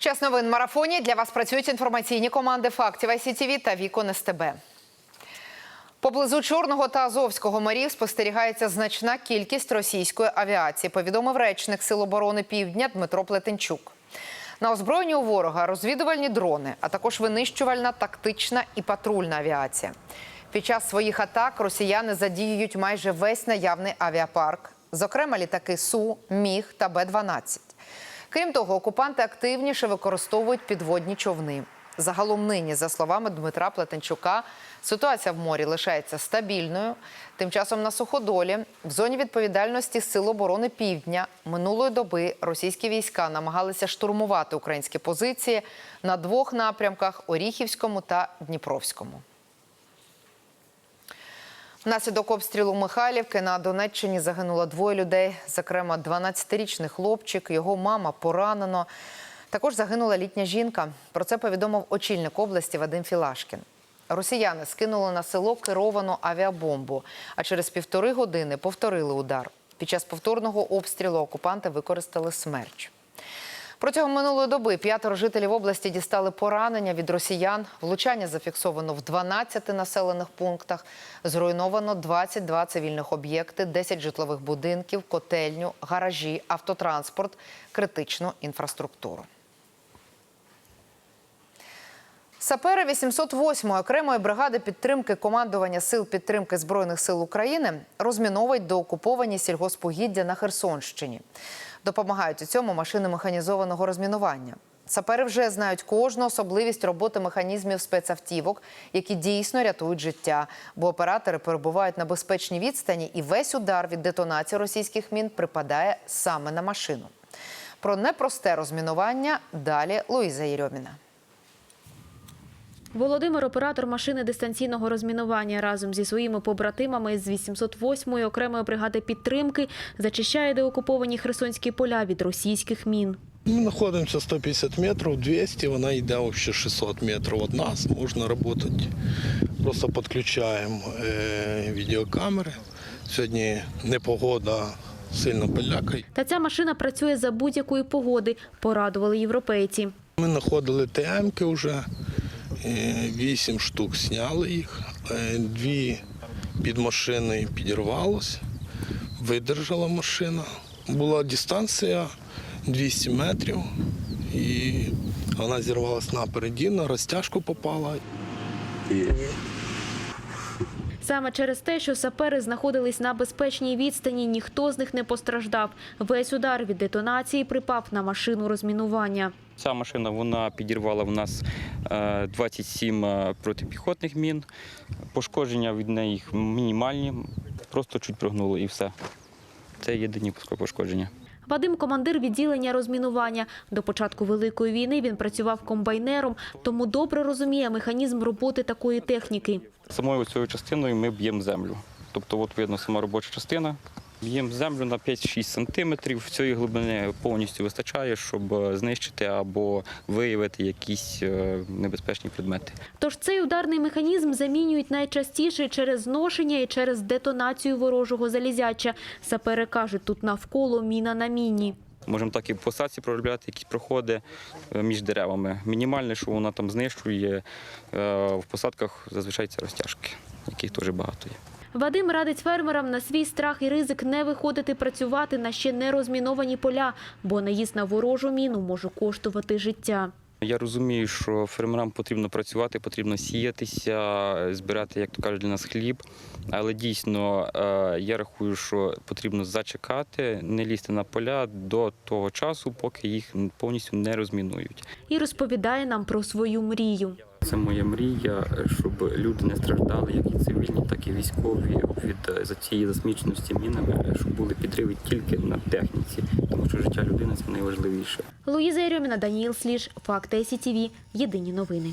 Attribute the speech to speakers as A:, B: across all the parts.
A: Час новин марафоні. Для вас працюють інформаційні команди фактів ICTV та Вікон СТБ. Поблизу Чорного та Азовського морів спостерігається значна кількість російської авіації, повідомив речник Сил оборони Півдня Дмитро Плетенчук. На озброєнні у ворога розвідувальні дрони, а також винищувальна, тактична і патрульна авіація. Під час своїх атак росіяни задіюють майже весь наявний авіапарк, зокрема літаки Су, Міг та Б-12. Крім того, окупанти активніше використовують підводні човни. Загалом нині, за словами Дмитра Плетенчука, ситуація в морі лишається стабільною. Тим часом на суходолі, в зоні відповідальності Сил оборони Півдня, минулої доби російські війська намагалися штурмувати українські позиції на двох напрямках Оріхівському та Дніпровському. Внаслідок обстрілу Михайлівки на Донеччині загинуло двоє людей, зокрема 12-річний хлопчик, його мама поранено. Також загинула літня жінка. Про це повідомив очільник області Вадим Філашкін. Росіяни скинули на село керовану авіабомбу, а через півтори години повторили удар. Під час повторного обстрілу окупанти використали смерч. Протягом минулої доби п'ятеро жителів області дістали поранення від росіян. Влучання зафіксовано в 12 населених пунктах. Зруйновано 22 цивільних об'єкти, 10 житлових будинків, котельню, гаражі, автотранспорт, критичну інфраструктуру. Сапери 808-ї окремої бригади підтримки командування сил підтримки збройних сил України розміновують доокуповані сільгоспугіддя на Херсонщині. Допомагають у цьому машини механізованого розмінування. Сапери вже знають кожну особливість роботи механізмів спецавтівок, які дійсно рятують життя, бо оператори перебувають на безпечній відстані, і весь удар від детонації російських мін припадає саме на машину. Про непросте розмінування далі Луїза Єрьоміна.
B: Володимир, оператор машини дистанційного розмінування, разом зі своїми побратимами з 808-ї окремої бригади підтримки зачищає деокуповані херсонські поля від російських мін.
C: Ми знаходимося 150 метрів, 200, вона йде ще 600 метрів від нас. Можна працювати. Просто підключаємо е, відеокамери. Сьогодні непогода сильно полякає.
B: Та ця машина працює за будь-якої погоди, порадували європейці.
C: Ми знаходили ТМки вже, вісім штук зняли їх, е, дві під машиною підірвалося, видержала машина. Була дистанція 200 метрів, і вона зірвалася напереді, на розтяжку попала.
B: Саме через те, що сапери знаходились на безпечній відстані, ніхто з них не постраждав. Весь удар від детонації припав на машину розмінування.
D: Ця машина вона підірвала в нас е, 27 е, протипіхотних мін. Пошкодження від неї мінімальні, просто чуть прогнуло і все. Це єдині пошкодження.
B: Вадим – командир відділення розмінування. До початку Великої війни він працював комбайнером, тому добре розуміє механізм роботи такої техніки.
D: Самою цією частиною ми б'ємо землю. Тобто, от видно сама робоча частина. Б'ємо землю на 5-6 сантиметрів. Цієї глибини повністю вистачає, щоб е, знищити або виявити якісь е, небезпечні предмети.
B: Тож цей ударний механізм замінюють найчастіше через зношення і через детонацію ворожого залізяча. Сапери кажуть, тут навколо міна на міні.
D: Можемо так і в посадці проробляти якісь проходи е, між деревами. Мінімальне, що вона там знищує в посадках зазвичай це розтяжки, яких теж багато є.
B: Вадим радить фермерам на свій страх і ризик не виходити працювати на ще не розміновані поля, бо наїзд на ворожу міну може коштувати життя.
D: Я розумію, що фермерам потрібно працювати, потрібно сіятися, збирати, як то кажуть, для нас хліб. Але дійсно е, я рахую, що потрібно зачекати, не лізти на поля до того часу, поки їх повністю не розмінують.
B: І розповідає нам про свою мрію.
D: Це моя мрія, щоб люди не страждали, як і цивільні, так і військові від е, за цієї засміченості мінами, щоб були підриви тільки на техніці, тому що життя людини це найважливіше.
B: Луїза Єрьоміна, Даніїл Сліж, Факти СІТІВІ. Єдині новини.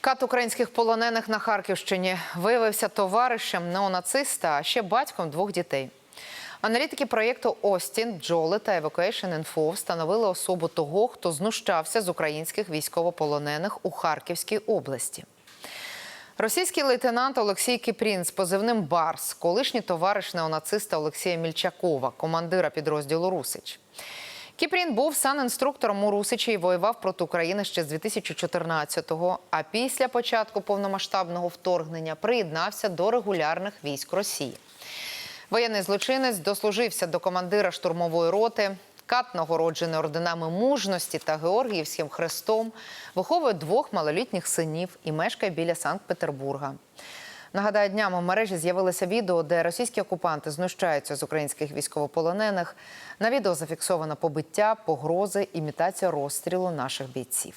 A: Кат українських полонених на Харківщині виявився товаришем неонациста, а ще батьком двох дітей. Аналітики проєкту Остін, Джоли та Evacuation Info встановили особу того, хто знущався з українських військовополонених у Харківській області. Російський лейтенант Олексій Кіпрін з позивним Барс, колишній товариш неонациста Олексія Мільчакова, командира підрозділу Русич. Кіпрін був санінструктором у Русичі і воював проти України ще з 2014-го. А після початку повномасштабного вторгнення приєднався до регулярних військ Росії. Воєнний злочинець дослужився до командира штурмової роти. Кат нагороджений орденами мужності та Георгіївським хрестом, виховує двох малолітніх синів і мешкає біля Санкт-Петербурга. Нагадаю, днями в мережі з'явилося відео, де російські окупанти знущаються з українських військовополонених. На відео зафіксовано побиття, погрози, імітація розстрілу наших бійців.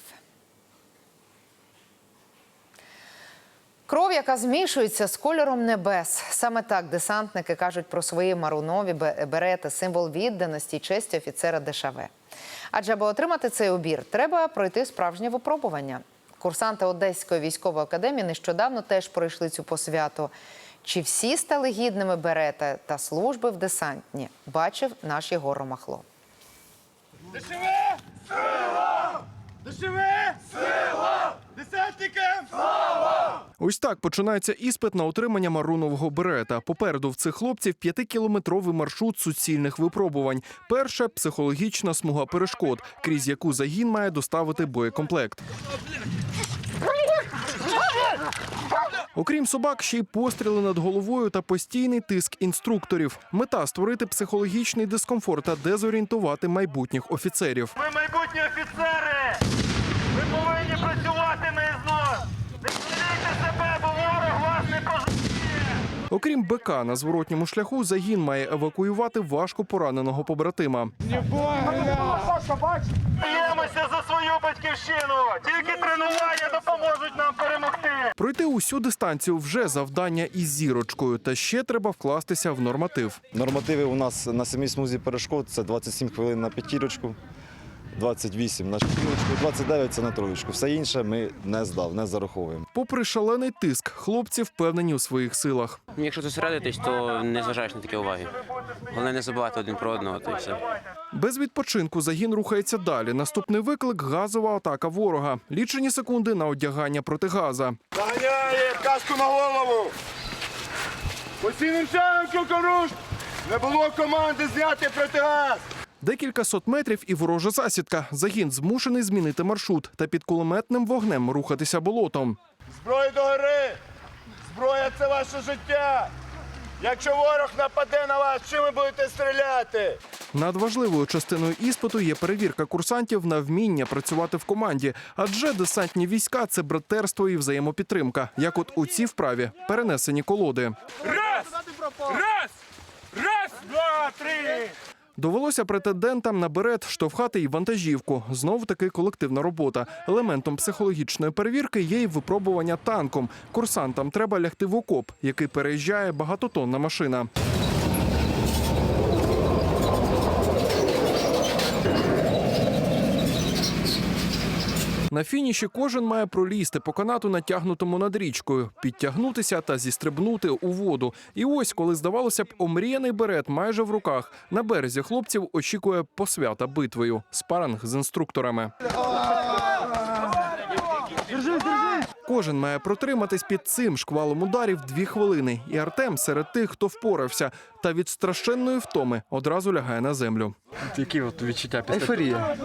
A: Кров, яка змішується з кольором небес. Саме так десантники кажуть про свої марунові бе- берети, символ відданості й честі офіцера ДШВ. Адже аби отримати цей обір, треба пройти справжнє випробування. Курсанти Одеської військової академії нещодавно теж пройшли цю посвяту. Чи всі стали гідними берета та служби в десантні? Бачив наш Єгор Ромахло.
E: ДШВ! Сила! ДШВ! Сила! Десантникам!
F: Ось так починається іспит на отримання марунового берета. Попереду в цих хлопців п'ятикілометровий маршрут суцільних випробувань. Перше психологічна смуга перешкод, крізь яку загін має доставити боєкомплект. Окрім собак, ще й постріли над головою та постійний тиск інструкторів. Мета створити психологічний дискомфорт та дезорієнтувати майбутніх офіцерів.
E: Ви майбутні офіцери! Ви повинні працювати на ізнос! Не жалійте себе, бо ворог вас не пожаліє!
F: Окрім БК на зворотньому шляху, загін має евакуювати важко пораненого побратима.
E: Б'ємося за свою батьківщину! Тільки тренування допоможуть нам перемогти!
F: Пройти усю дистанцію вже завдання із зірочкою, та ще треба вкластися в норматив.
G: Нормативи у нас на самій смузі перешкод це 27 хвилин на п'ятірочку, 28 на шестірочку, 29 це на троєчку. Все інше ми не здав, не зараховуємо.
F: Попри шалений тиск, хлопці впевнені у своїх силах.
H: Якщо зосередитись, то не зважаєш на такі уваги. Головне не забувати один про одного, то і все.
F: Без відпочинку загін рухається далі. Наступний виклик газова атака ворога. Лічені секунди на одягання протигаза.
E: Заганяє каску на голову! Постійним чаєм кілкоруш! Не було команди зняти протигаз!
F: Декілька сот метрів і ворожа засідка. Загін змушений змінити маршрут та під кулеметним вогнем рухатися болотом.
E: Зброя до гори! Зброя це ваше життя! Якщо ворог нападе на вас, чим ви будете стріляти?
F: Надважливою частиною іспиту є перевірка курсантів на вміння працювати в команді, адже десантні війська це братерство і взаємопідтримка, як от у цій вправі перенесені колоди.
E: Раз! Раз! Раз!
F: Довелося претендентам на берет штовхати й вантажівку. Знову таки колективна робота. Елементом психологічної перевірки є й випробування танком. Курсантам треба лягти в окоп, який переїжджає багатотонна машина. На фініші кожен має пролізти по канату, натягнутому над річкою, підтягнутися та зістрибнути у воду. І ось, коли здавалося б, омріяний берет майже в руках. На березі хлопців очікує посвята битвою. Спаринг з інструкторами. Кожен має протриматись під цим шквалом ударів дві хвилини. І Артем серед тих, хто впорався, та від страшенної втоми одразу лягає на землю.
I: Які от відчуття після Ейфорія.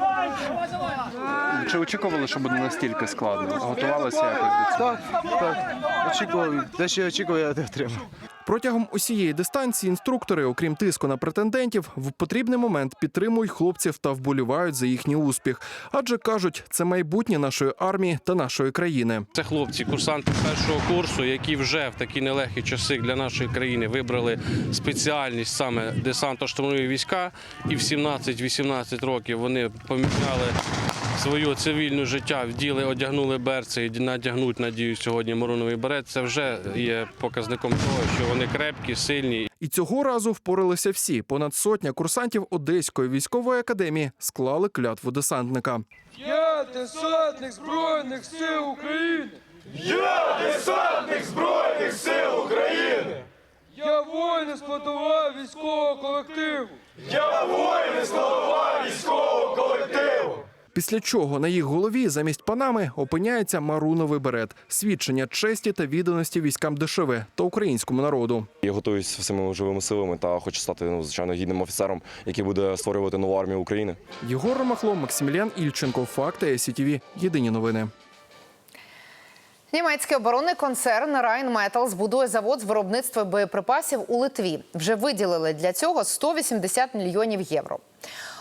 I: Чи очікували, що буде настільки складно? Готувалися якось до цього?
J: Так, так. Очікував, те, що я очікував, я отримав.
F: Протягом усієї дистанції інструктори, окрім тиску на претендентів, в потрібний момент підтримують хлопців та вболівають за їхній успіх. Адже кажуть, це майбутнє нашої армії та нашої країни.
K: Це хлопці, курсанти першого курсу, які вже в такі нелегкі часи для нашої країни вибрали спеціальність саме десантно-штурмові війська. І в 17-18 років вони поміняли своє цивільне життя, вділи, одягнули берці і надягнуть, надію, сьогодні мороновий берет. Це вже є показником того, що вони крепкі, сильні
F: І цього разу впоралися всі. Понад сотня курсантів Одеської військової академії склали клятву десантника.
J: Я десантник Збройних сил України!
E: Я десантник Збройних сил України!
J: Я воїн складова військового колективу!
E: Я воїн голова військового колективу!
F: Після чого на їх голові замість панами опиняється маруновий берет, свідчення честі та відданості військам ДШВ та українському народу.
L: Я готуюсь всіми живими силами та хочу стати ну, звичайно гідним офіцером, який буде створювати нову армію України.
F: Єгор Ромахло, Максимілян Ільченко. Факти СІТВ. Єдині новини.
A: Німецький оборонний концерн Rheinmetall збудує завод з виробництва боєприпасів у Литві. Вже виділили для цього 180 мільйонів євро.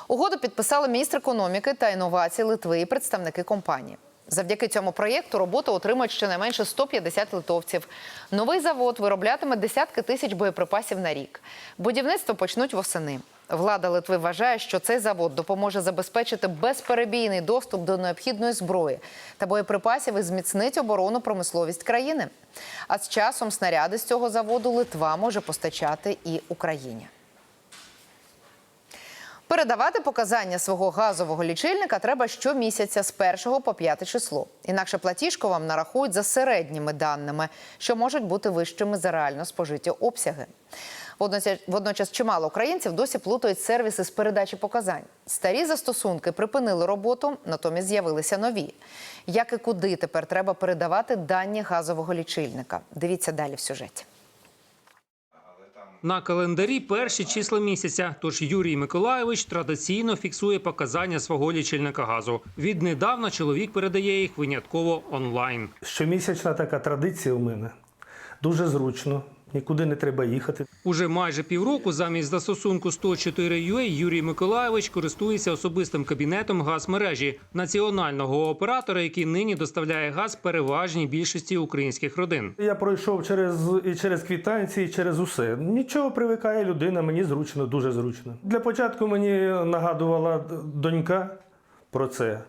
A: Угоду підписали міністр економіки та інновацій Литви і представники компанії. Завдяки цьому проєкту роботу отримають щонайменше 150 литовців. Новий завод вироблятиме десятки тисяч боєприпасів на рік. Будівництво почнуть восени. Влада Литви вважає, що цей завод допоможе забезпечити безперебійний доступ до необхідної зброї та боєприпасів і зміцнить оборонну промисловість країни. А з часом снаряди з цього заводу Литва може постачати і Україні. Передавати показання свого газового лічильника треба щомісяця з 1 по 5 число. Інакше платіжку вам нарахують за середніми даними, що можуть бути вищими за реально спожиті обсяги. Водночас, чимало українців досі плутають сервіси з передачі показань. Старі застосунки припинили роботу, натомість з'явилися нові. Як і куди тепер треба передавати дані газового лічильника? Дивіться далі в сюжеті.
M: На календарі перші числа місяця. Тож Юрій Миколаєвич традиційно фіксує показання свого лічильника газу. Віднедавна чоловік передає їх винятково онлайн.
J: Щомісячна така традиція у мене. Дуже зручно, нікуди не треба їхати.
M: Уже майже півроку замість застосунку 104 UA Юрій Миколайович користується особистим кабінетом газмережі національного оператора, який нині доставляє газ переважній більшості українських родин.
J: Я пройшов через і через квітанції, і через усе. Нічого привикає людина, мені зручно, дуже зручно. Для початку мені нагадувала донька про це.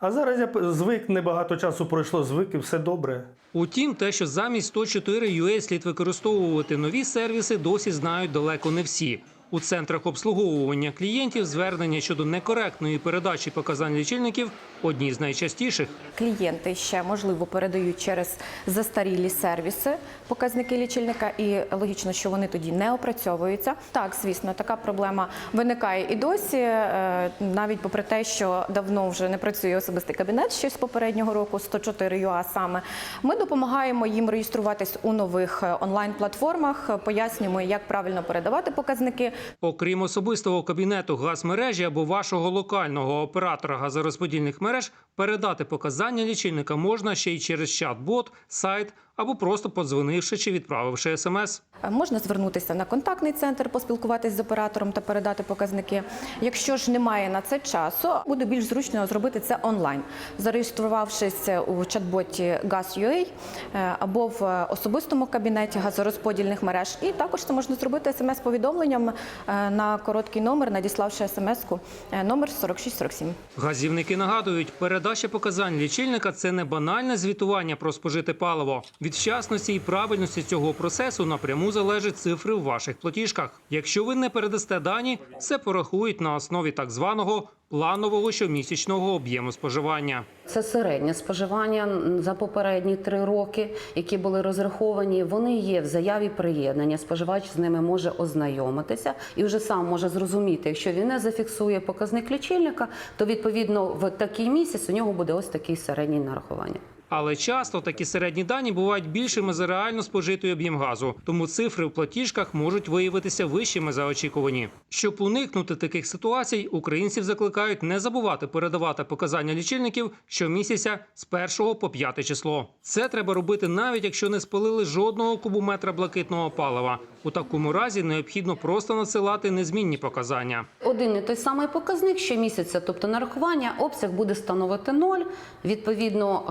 J: А зараз я звик, небагато часу пройшло, звик і все добре.
M: Утім, те, що замість 104 UA слід використовувати нові сервіси, досі знають далеко не всі. У центрах обслуговування клієнтів звернення щодо некоректної передачі показань лічильників одні з найчастіших.
N: Клієнти ще можливо передають через застарілі сервіси показники лічильника, і логічно, що вони тоді не опрацьовуються. Так, звісно, така проблема виникає і досі, е, навіть попри те, що давно вже не працює особистий кабінет ще з попереднього року, 104 ЮА саме. Ми допомагаємо їм реєструватись у нових е, онлайн-платформах, пояснюємо, як правильно передавати показники.
M: Окрім особистого кабінету газмережі або вашого локального оператора газорозподільних мереж, передати показання лічильника можна ще й через чат-бот, сайт або просто подзвонивши чи відправивши смс.
N: Е, Можна звернутися на контактний центр, поспілкуватись з оператором та передати показники. Якщо ж немає на це часу, буде більш зручно зробити це онлайн, зареєструвавшись у чат-боті Gas.ua е, або в особистому кабінеті газорозподільних мереж. І також це можна зробити смс-повідомленням е, на короткий номер, надіславши смс-ку е, номер 4647.
M: Газівники нагадують, передача показань лічильника це не банальне звітування про спожите паливо. Від вчасності і правильності цього процесу напряму залежать цифри в ваших платіжках. Якщо ви не передасте дані, це порахують на основі так званого планового щомісячного об'єму споживання.
O: Це середнє споживання за попередні три роки, які були розраховані. Вони є в заяві приєднання. Споживач з ними може ознайомитися і вже сам може зрозуміти, якщо він не зафіксує показник лічильника, то відповідно в такий місяць у нього буде ось такий середній нарахування.
M: Але часто такі середні дані бувають більшими за реально спожитий об'єм газу, тому цифри в платіжках можуть виявитися вищими за очікувані. Щоб уникнути таких ситуацій, українців закликають не забувати передавати показання лічильників щомісяця з 1 по 5 число. Це треба робити навіть якщо не спалили жодного кубометра блакитного палива. У такому разі необхідно просто надсилати незмінні показання.
O: Один і той самий показник щомісяця, тобто нарахування, обсяг буде становити ноль. Відповідно,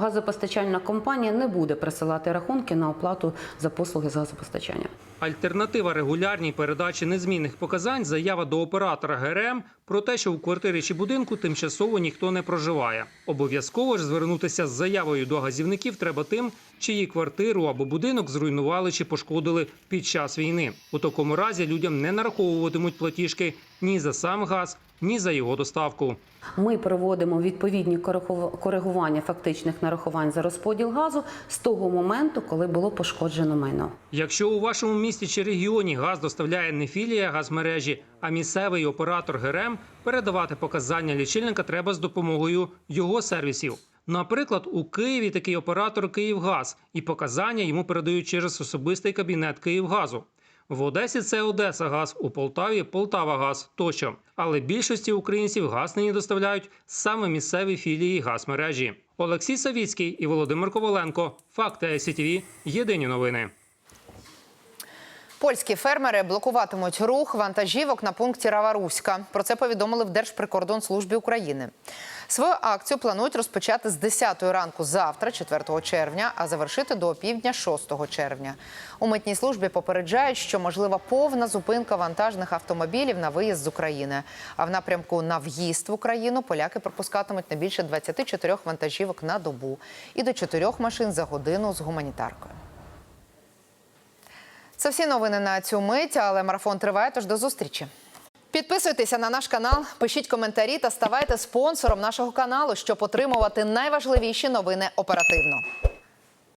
O: газопостачальна компанія не буде присилати рахунки на оплату за послуги з газопостачання.
M: Альтернатива регулярній передачі незмінних показань заява до оператора ГРМ про те, що у квартирі чи будинку тимчасово ніхто не проживає. Обов'язково ж звернутися з заявою до газівників треба тим, чиї квартиру або будинок зруйнували чи пошкодили під час війни. У такому разі людям не нараховуватимуть платіжки ні за сам газ, ні за його доставку.
O: Ми проводимо відповідні коригу- коригування фактичних нарахувань за розподіл газу з того моменту, коли було пошкоджено майно.
M: Якщо у вашому місті чи регіоні газ доставляє не філія газмережі, а місцевий оператор ГРМ, передавати показання лічильника треба з допомогою його сервісів. Наприклад, у Києві такий оператор Київгаз, і показання йому передають через особистий кабінет Київгазу. В Одесі це Одеса газ, у Полтаві Полтава газ тощо. Але більшості українців газ нині доставляють саме місцеві філії газмережі. Олексій Савіцький і Володимир Коваленко. Факти СІТВ. Єдині новини.
A: Польські фермери блокуватимуть рух вантажівок на пункті Раваруська. Про це повідомили в Держприкордонслужбі України. Свою акцію планують розпочати з 10 ранку завтра, 4 червня, а завершити до опівдня 6 червня. У митній службі попереджають, що можлива повна зупинка вантажних автомобілів на виїзд з України. А в напрямку на в'їзд в Україну поляки пропускатимуть не більше 24 вантажівок на добу і до 4 машин за годину з гуманітаркою. Це всі новини на цю мить, але марафон триває. Тож до зустрічі. Підписуйтеся на наш канал, пишіть коментарі та ставайте спонсором нашого каналу, щоб отримувати найважливіші новини оперативно.